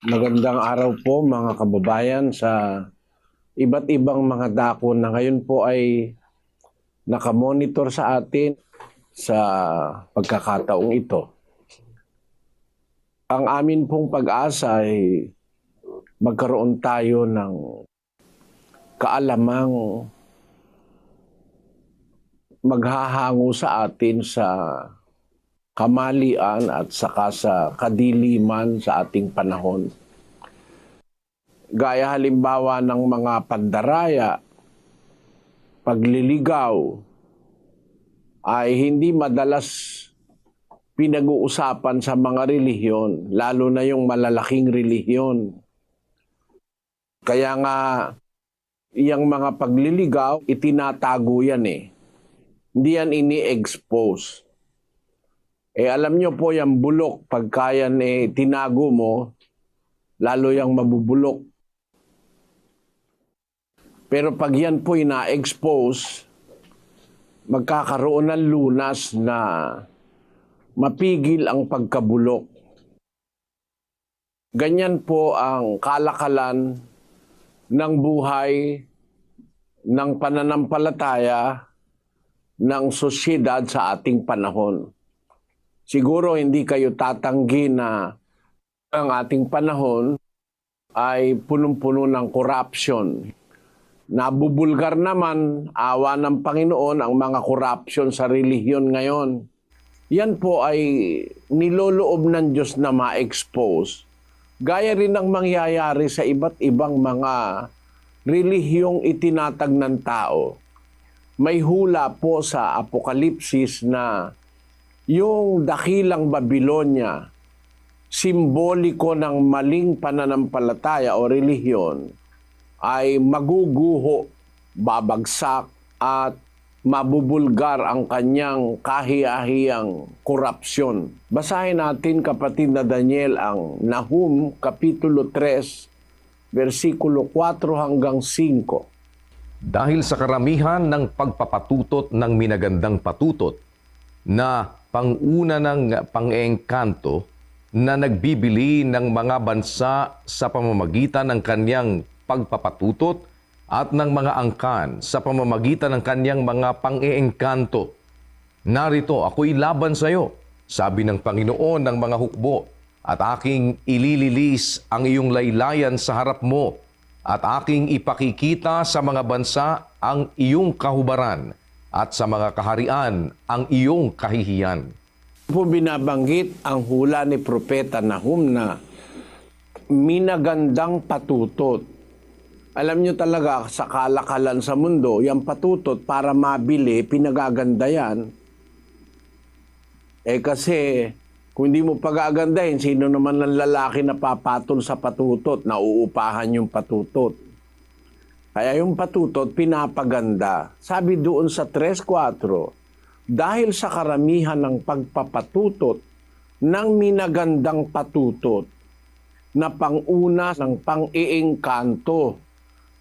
Magandang araw po mga kababayan sa iba't ibang mga dako na ngayon po ay nakamonitor sa atin sa pagkakataong ito. Ang amin pong pag-asa ay magkaroon tayo ng kaalamang maghahango sa atin sa kamalian at saka sa kadiliman sa ating panahon. Gaya halimbawa ng mga pandaraya, pagliligaw, ay hindi madalas pinag-uusapan sa mga relihiyon, lalo na yung malalaking relihiyon. Kaya nga, yung mga pagliligaw, itinatago yan eh. Hindi yan ini-expose. Eh alam nyo po yung bulok, pagka eh tinago mo, lalo yung mabubulok. Pero pag yan po ina-expose, magkakaroon ng lunas na mapigil ang pagkabulok. Ganyan po ang kalakalan ng buhay ng pananampalataya ng sosyedad sa ating panahon. Siguro hindi kayo tatanggi na ang ating panahon ay punong-puno ng corruption. Nabubulgar naman, awa ng Panginoon, ang mga corruption sa relihiyon ngayon. Yan po ay niloloob ng Diyos na ma-expose. Gaya rin ang mangyayari sa iba't ibang mga relihiyong itinatag ng tao. May hula po sa Apokalipsis na yung dakilang Babylonia, simboliko ng maling pananampalataya o relihiyon, ay maguguho, babagsak at mabubulgar ang kanyang kahiyahiyang korupsyon. Basahin natin kapatid na Daniel ang Nahum Kapitulo 3, versikulo 4 hanggang 5. Dahil sa karamihan ng pagpapatutot ng minagandang patutot na panguna ng pang-engkanto na nagbibili ng mga bansa sa pamamagitan ng kanyang pagpapatutot at ng mga angkan sa pamamagitan ng kanyang mga pang-eengkanto. Narito, ako'y laban sa iyo, sabi ng Panginoon ng mga hukbo, at aking ilililis ang iyong laylayan sa harap mo, at aking ipakikita sa mga bansa ang iyong kahubaran, at sa mga kaharian ang iyong kahihiyan. po binabanggit ang hula ni Propeta Nahum na minagandang patutot. Alam nyo talaga, sa kalakalan sa mundo, yung patutot para mabili, pinagaganda yan. Eh kasi, kung hindi mo pagagandahin, sino naman ng lalaki na papatol sa patutot, nauupahan yung patutot. Kaya yung patutot, pinapaganda. Sabi doon sa 3.4, dahil sa karamihan ng pagpapatutot ng minagandang patutot na panguna ng pang-iingkanto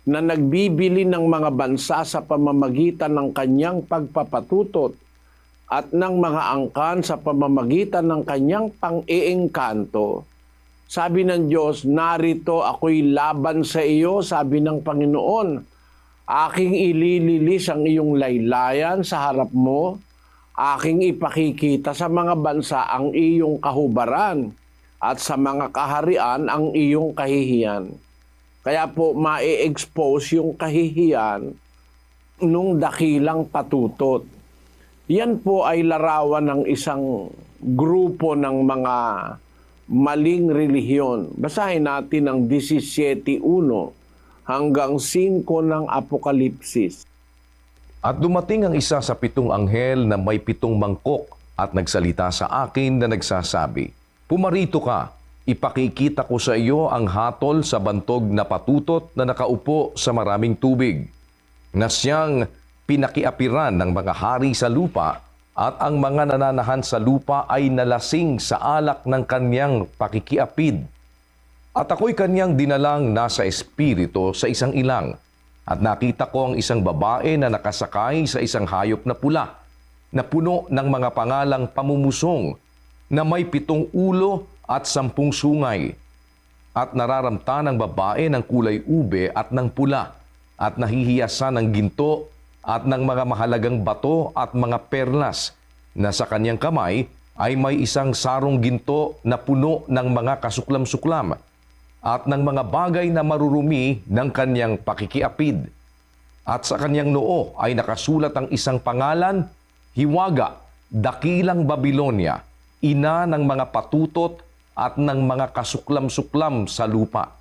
na nagbibili ng mga bansa sa pamamagitan ng kanyang pagpapatutot at ng mga angkan sa pamamagitan ng kanyang pang-iingkanto. Sabi ng Diyos, narito ako'y laban sa iyo, sabi ng Panginoon. Aking ilililis ang iyong laylayan sa harap mo, aking ipakikita sa mga bansa ang iyong kahubaran at sa mga kaharian ang iyong kahihiyan. Kaya po ma-expose yung kahihiyan nung dakilang patutot. Yan po ay larawan ng isang grupo ng mga maling relihiyon. Basahin natin ang 17.1 hanggang 5 ng Apokalipsis. At dumating ang isa sa pitong anghel na may pitong mangkok at nagsalita sa akin na nagsasabi, Pumarito ka, ipakikita ko sa iyo ang hatol sa bantog na patutot na nakaupo sa maraming tubig, na siyang pinakiapiran ng mga hari sa lupa at ang mga nananahan sa lupa ay nalasing sa alak ng kanyang pakikiapid. At ako'y kanyang dinalang nasa espiritu sa isang ilang, at nakita ko ang isang babae na nakasakay sa isang hayop na pula, na puno ng mga pangalang pamumusong, na may pitong ulo at sampung sungay. at nararamta ng babae ng kulay ube at ng pula at nahihiyasan ng ginto at ng mga mahalagang bato at mga perlas na sa kanyang kamay ay may isang sarong ginto na puno ng mga kasuklam-suklam at ng mga bagay na marurumi ng kanyang pakikiapid. At sa kanyang noo ay nakasulat ang isang pangalan, Hiwaga, Dakilang Babilonia, ina ng mga patutot at ng mga kasuklam-suklam sa lupa.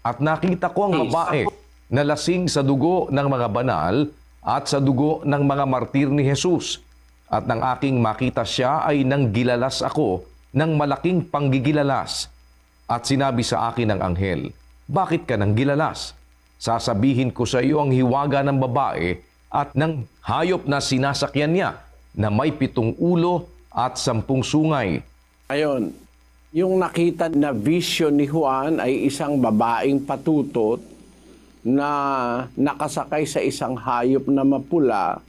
At nakita ko ang babae na lasing sa dugo ng mga banal at sa dugo ng mga martir ni Jesus. At nang aking makita siya ay nang gilalas ako ng malaking panggigilalas. At sinabi sa akin ng anghel, Bakit ka nang gilalas? Sasabihin ko sa iyo ang hiwaga ng babae at ng hayop na sinasakyan niya na may pitong ulo at sampung sungay. Ayon, yung nakita na vision ni Juan ay isang babaeng patutot na nakasakay sa isang hayop na mapula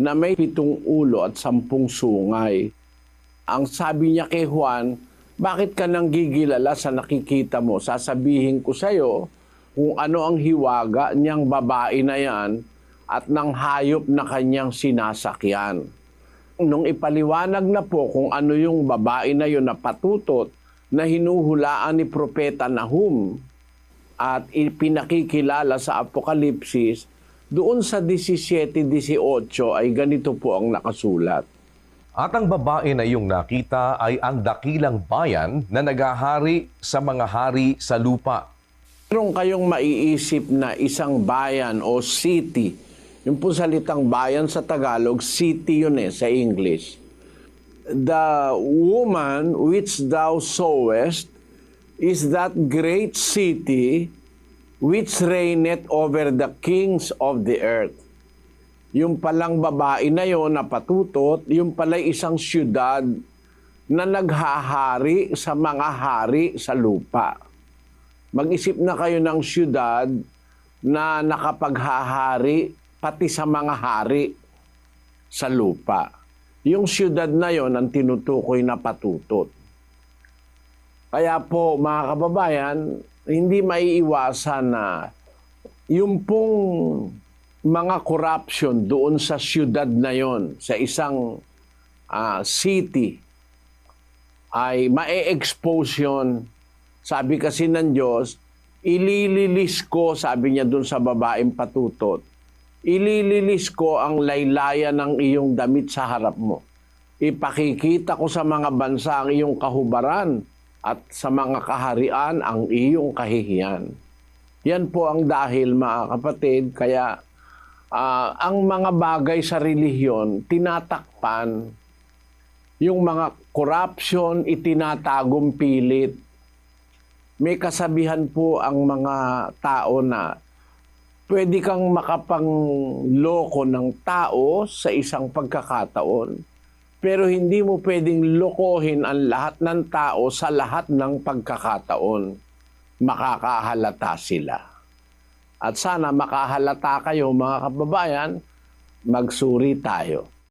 na may pitong ulo at sampung sungay. Ang sabi niya kay Juan, bakit ka nang gigilala sa nakikita mo? Sasabihin ko sa iyo kung ano ang hiwaga niyang babae na yan at ng hayop na kanyang sinasakyan nung ipaliwanag na po kung ano yung babae na yun na patutot na hinuhulaan ni Propeta Nahum at ipinakikilala sa Apokalipsis, doon sa 17-18 ay ganito po ang nakasulat. At ang babae na iyong nakita ay ang dakilang bayan na nagahari sa mga hari sa lupa. Meron kayong maiisip na isang bayan o city. Yung po salitang bayan sa Tagalog, city yun eh sa English. The woman which thou sawest is that great city which reigneth over the kings of the earth. Yung palang babae na yon na patutot, yung pala isang syudad na naghahari sa mga hari sa lupa. Mag-isip na kayo ng syudad na nakapaghahari pati sa mga hari sa lupa. Yung syudad na yon ang tinutukoy na patutot. Kaya po mga kababayan, hindi maiiwasan na yung pong mga corruption doon sa syudad na yon, sa isang ah, city, ay ma-expose yun. Sabi kasi ng Diyos, ilililis ko, sabi niya doon sa babaeng patutot, ilililis ko ang laylayan ng iyong damit sa harap mo. Ipakikita ko sa mga bansa ang iyong kahubaran at sa mga kaharian ang iyong kahihiyan. Yan po ang dahil mga kapatid, kaya ah, ang mga bagay sa relihiyon tinatakpan, yung mga corruption itinatagong pilit. May kasabihan po ang mga tao na pwede kang makapangloko ng tao sa isang pagkakataon, pero hindi mo pwedeng lokohin ang lahat ng tao sa lahat ng pagkakataon. Makakahalata sila. At sana makahalata kayo mga kababayan, magsuri tayo.